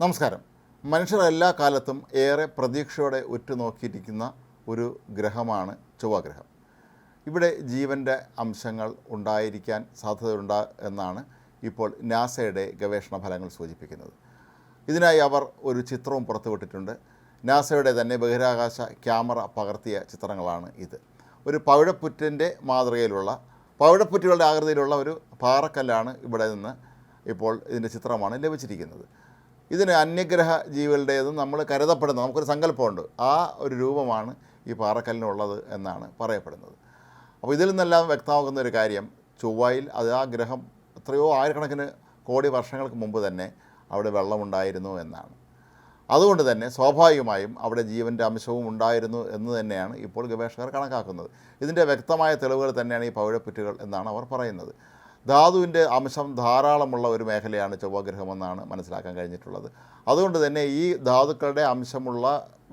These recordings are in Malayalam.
നമസ്കാരം. മനുഷ്യർ എല്ലാ കാലത്തും ഏറെ പ്രതീക്ഷയോടെ ഉറ്റുനോക്കിയിരിക്കുന്ന ഒരു ഗ്രഹമാണ് ചൊവ്വാഗ്രഹം. ഇവിടെ ജീവന്റെ അംശങ്ങൾ ഉണ്ടായിരിക്കാൻ സാധ്യതയുണ്ട് എന്നാണ് ഇപ്പോൾ നാസയുടെ ഗവേഷണ ഫലങ്ങൾ സൂചിപ്പിക്കുന്നത്. ഇതിനായി അവർ ഒരു ചിത്രവും പുറത്തുവിട്ടിട്ടുണ്ട്. നാസയുടെ തന്നെ ബഹിരാകാശ ക്യാമറ പകർത്തിയ ചിത്രങ്ങളാണ് ഇത്. ഒരു പവിഴപ്പുറ്റിന്റെ മാതൃകയിലുള്ള പവിഴപ്പുറ്റുകളുടെ ആകൃതിയിലുള്ള ഒരു പാറക്കല്ലാണ് ഇവിടെ നിന്ന് ഇപ്പോൾ ഇതിന്റെ ചിത്രമാണ് ലഭിച്ചിരിക്കുന്നത്. ഇതിന് അന്യഗ്രഹ ജീവികളുടേതും നമ്മൾ കരുതപ്പെടുന്നത് നമുക്കൊരു സങ്കല്പമുണ്ട്. ആ ഒരു രൂപമാണ് ഈ പാറക്കല്ലിനുള്ളത് എന്നാണ് പറയപ്പെടുന്നത്. അപ്പോൾ ഇതിൽ നിന്നെല്ലാം വ്യക്തമാകുന്ന ഒരു കാര്യം ചൊവ്വായിൽ അത് ആ ഗ്രഹം എത്രയോ ആയിരക്കണക്കിന് കോടി വർഷങ്ങൾക്ക് മുമ്പ് തന്നെ അവിടെ വെള്ളമുണ്ടായിരുന്നു എന്നാണ്. അതുകൊണ്ട് തന്നെ സ്വാഭാവികമായും അവിടെ ജീവന്റെ അംശവും ഉണ്ടായിരുന്നു എന്ന് തന്നെയാണ് ഇപ്പോൾ ഗവേഷകർ കണക്കാക്കുന്നത്. ഇതിന്റെ വ്യക്തമായ തെളിവുകൾ തന്നെയാണ് ഈ പവിഴപ്പുറ്റുകൾ എന്നാണ് അവർ പറയുന്നത്. ധാതുവിന്റെ അംശം ധാരാളമുള്ള ഒരു മേഖലയാണ് ചൊവ്വഗ്രഹമെന്നാണ് മനസ്സിലാക്കാൻ കഴിഞ്ഞിട്ടുള്ളത്. അതുകൊണ്ട് തന്നെ ഈ ധാതുക്കളുടെ അംശമുള്ള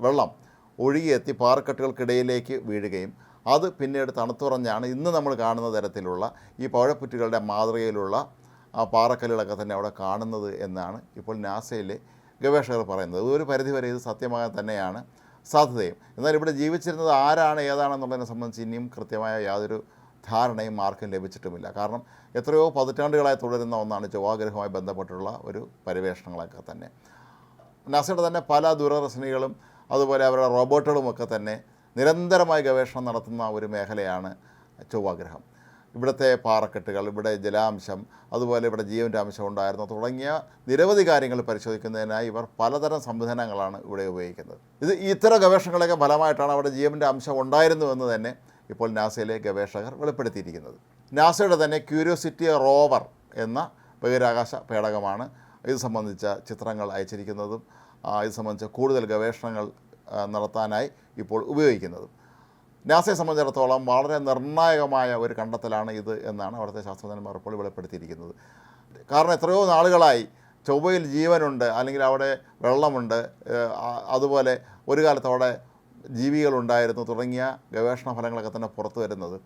വെള്ളം ഒഴുകിയെത്തി പാറക്കെട്ടുകൾക്കിടയിലേക്ക് വീഴുകയും അത് പിന്നീട് തണുത്തുറഞ്ഞാണ് ഇന്ന് നമ്മൾ കാണുന്ന തരത്തിലുള്ള ഈ പഴപ്പുറ്റുകളുടെ മാതൃകയിലുള്ള ആ പാറക്കല്ലുകളൊക്കെ തന്നെ അവിടെ കാണുന്നത് എന്നാണ് ഇപ്പോൾ നാസയിലെ ഗവേഷകർ പറയുന്നത്. ഒരു പരിധിവരെ ഇത് സത്യമാകാൻ തന്നെയാണ് സാധ്യതയും. എന്നാൽ ഇവിടെ ജീവിച്ചിരുന്നത് ആരാണ് ഏതാണെന്നുള്ളതിനെ സംബന്ധിച്ച് ഇനിയും കൃത്യമായ യാതൊരു ധാരണയും ആർക്കും ലഭിച്ചിട്ടുമില്ല. കാരണം എത്രയോ പതിറ്റാണ്ടുകളായി തുടരുന്ന ഒന്നാണ് ചൊവ്വാഗ്രഹവുമായി ബന്ധപ്പെട്ടുള്ള ഒരു പര്യവേഷണങ്ങളൊക്കെ തന്നെ. നാസയുടെ തന്നെ പല ദൂരദർശിനികളും അതുപോലെ അവരുടെ റോബോട്ടുകളുമൊക്കെ തന്നെ നിരന്തരമായി ഗവേഷണം നടത്തുന്ന ഒരു മേഖലയാണ് ചൊവ്വാഗ്രഹം. ഇവിടുത്തെ പാറക്കെട്ടുകൾ ഇവിടെ ജലാംശം അതുപോലെ ഇവിടെ ജീവന്റെ അംശം ഉണ്ടായിരുന്നു തുടങ്ങിയ നിരവധി കാര്യങ്ങൾ പരിശോധിക്കുന്നതിനായി ഇവർ പലതരം സംവിധാനങ്ങളാണ് ഇവിടെ ഉപയോഗിക്കുന്നത്. ഇത് ഇത്തരം ഗവേഷണങ്ങളൊക്കെ ഫലമായിട്ടാണ് അവിടെ ജീവന്റെ അംശം ഉണ്ടായിരുന്നു എന്ന് തന്നെ ഇപ്പോൾ നാസയിലെ ഗവേഷകർ വെളിപ്പെടുത്തിയിരിക്കുന്നത്. നാസയുടെ തന്നെ ക്യൂരിയോസിറ്റി റോവർ എന്ന ബഹിരാകാശ പേടകമാണ് ഇത് സംബന്ധിച്ച ചിത്രങ്ങൾ അയച്ചിരിക്കുന്നതും ഇത് സംബന്ധിച്ച കൂടുതൽ ഗവേഷണങ്ങൾ നടത്താനായി ഇപ്പോൾ ഉപയോഗിക്കുന്നതും. നാസയെ സംബന്ധിച്ചിടത്തോളം വളരെ നിർണായകമായ ഒരു കണ്ടെത്തലാണ് ഇത് എന്നാണ് അവിടുത്തെ ശാസ്ത്രജ്ഞന്മാർ ഇപ്പോൾ വെളിപ്പെടുത്തിയിരിക്കുന്നത്. കാരണം എത്രയോ നാളുകളായി ചൊവ്വയിൽ ജീവനുണ്ട് അല്ലെങ്കിൽ അവിടെ വെള്ളമുണ്ട് അതുപോലെ ഒരു കാലത്ത് അവിടെ ജീവികളുണ്ടായിരുന്നു തുടങ്ങിയ ഗവേഷണ ഫലങ്ങളൊക്കെ തന്നെ പുറത്തു വരുന്നത്.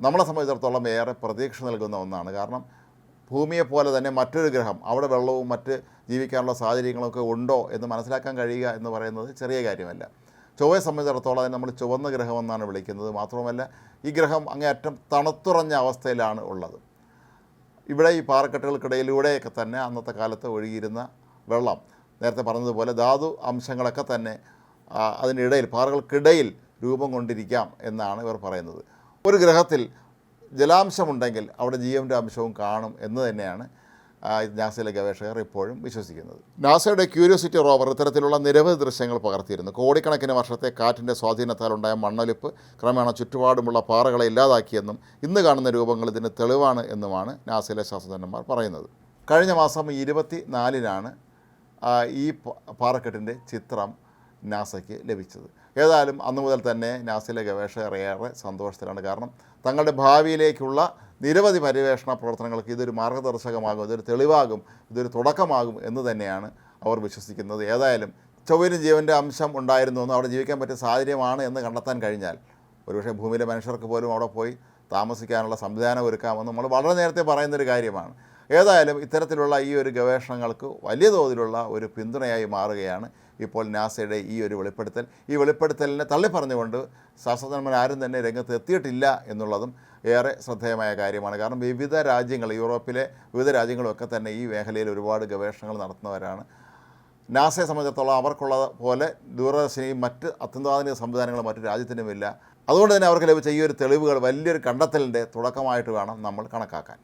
നമ്മളെ സംബന്ധിച്ചിടത്തോളം ഏറെ പ്രതീക്ഷ നൽകുന്ന ഒന്നാണ്. കാരണം ഭൂമിയെപ്പോലെ തന്നെ മറ്റൊരു ഗ്രഹം അവിടെ വെള്ളവും മറ്റ് ജീവിക്കാനുള്ള സാഹചര്യങ്ങളൊക്കെ ഉണ്ടോ എന്ന് മനസ്സിലാക്കാൻ കഴിയുക എന്ന് പറയുന്നത് ചെറിയ കാര്യമല്ല. ചൊവ്വയെ സംബന്ധിച്ചിടത്തോളം അതിനെ നമ്മൾ ചുവന്ന ഗ്രഹമെന്നാണ് വിളിക്കുന്നത്. മാത്രമല്ല ഈ ഗ്രഹം അങ്ങേയറ്റം തണുത്തുറഞ്ഞ അവസ്ഥയിലാണ് ഉള്ളത്. ഇവിടെ ഈ പാറക്കെട്ടുകൾക്കിടയിലൂടെയൊക്കെ തന്നെ അന്നത്തെ കാലത്ത് ഒഴുകിയിരുന്ന വെള്ളം നേരത്തെ പറഞ്ഞതുപോലെ ധാതു അംശങ്ങളൊക്കെ തന്നെ അതിനിടയിൽ പാറകൾക്കിടയിൽ രൂപം കൊണ്ടിരിക്കാം എന്നാണ് ഇവർ പറയുന്നത്. ഒരു ഗ്രഹത്തിൽ ജലാംശമുണ്ടെങ്കിൽ അവിടെ ജീവന്റെ അംശവും കാണും എന്ന് തന്നെയാണ് നാസയിലെ ഗവേഷകർ ഇപ്പോഴും വിശ്വസിക്കുന്നത്. നാസയുടെ ക്യൂരിയോസിറ്റി റോവർ ഇത്തരത്തിലുള്ള നിരവധി ദൃശ്യങ്ങൾ പകർത്തിയിരുന്നു. കോടിക്കണക്കിന് വർഷത്തെ കാറ്റിന്റെ സ്വാധീനത്താൽ ഉണ്ടായ മണ്ണൊലിപ്പ് ക്രമേണ ചുറ്റുപാടുമുള്ള പാറകളെ ഇല്ലാതാക്കിയെന്നും ഇന്ന് കാണുന്ന രൂപങ്ങൾ ഇതിന് തെളിവാണ് എന്നുമാണ് നാസയിലെ ശാസ്ത്രജ്ഞന്മാർ പറയുന്നത്. കഴിഞ്ഞ മാസം ഇരുപത്തി നാലിനാണ് ഈ പാറക്കെട്ടിന്റെ ചിത്രം നാസയ്ക്ക് ലഭിച്ചത്. ഏതായാലും അന്നു മുതൽ തന്നെ നാസയിലെ ഗവേഷകർ ഏറെ സന്തോഷത്തിലാണ്. കാരണം തങ്ങളുടെ ഭാവിയിലേക്കുള്ള നിരവധി പര്യവേഷണ പ്രവർത്തനങ്ങൾക്ക് ഇതൊരു മാർഗദർശകമാകും ഇതൊരു തെളിവാകും ഇതൊരു തുടക്കമാകും എന്ന് തന്നെയാണ് അവർ വിശ്വസിക്കുന്നത്. ഏതായാലും ചൊവ്വയിലും ജീവന്റെ അംശം ഉണ്ടായിരുന്നു എന്ന് അവിടെ ജീവിക്കാൻ പറ്റിയ സാഹചര്യമാണ് എന്ന് കണ്ടെത്താൻ കഴിഞ്ഞാൽ ഒരുപക്ഷെ ഭൂമിയിലെ മനുഷ്യർക്ക് പോലും അവിടെ പോയി താമസിക്കാനുള്ള സംവിധാനം ഒരുക്കാമെന്ന് നമ്മൾ വളരെ നേരത്തെ പറയുന്നൊരു കാര്യമാണ്. ഏതായാലും ഇത്തരത്തിലുള്ള ഈ ഒരു ഗവേഷണങ്ങൾക്ക് വലിയ തോതിലുള്ള ഒരു പിന്തുണയായി മാറുകയാണ് ഇപ്പോൾ നാസയുടെ ഈ ഒരു വെളിപ്പെടുത്തൽ. ഈ വെളിപ്പെടുത്തലിനെ തള്ളിപ്പറഞ്ഞുകൊണ്ട് ശാസ്ത്രജ്ഞന്മാർ ആരും തന്നെ രംഗത്ത് എത്തിയിട്ടില്ല എന്നുള്ളതും ഏറെ ശ്രദ്ധേയമായ കാര്യമാണ്. കാരണം വിവിധ രാജ്യങ്ങൾ യൂറോപ്പിലെ വിവിധ രാജ്യങ്ങളൊക്കെ തന്നെ ഈ മേഖലയിൽ ഒരുപാട് ഗവേഷണങ്ങൾ നടത്തുന്നവരാണ്. നാസയെ സംബന്ധിച്ചിടത്തോളം അവർക്കുള്ള പോലെ ദൂരദർശിനിയും മറ്റ് അത്യന്താധുനിക സംവിധാനങ്ങളും മറ്റു രാജ്യത്തിനുമില്ല. അതുകൊണ്ട് തന്നെ അവർക്ക് ലഭിച്ച ഈ ഒരു തെളിവുകൾ വലിയൊരു കണ്ടെത്തലിന്റെ തുടക്കമായിട്ട് വേണം നമ്മൾ കണക്കാക്കാൻ.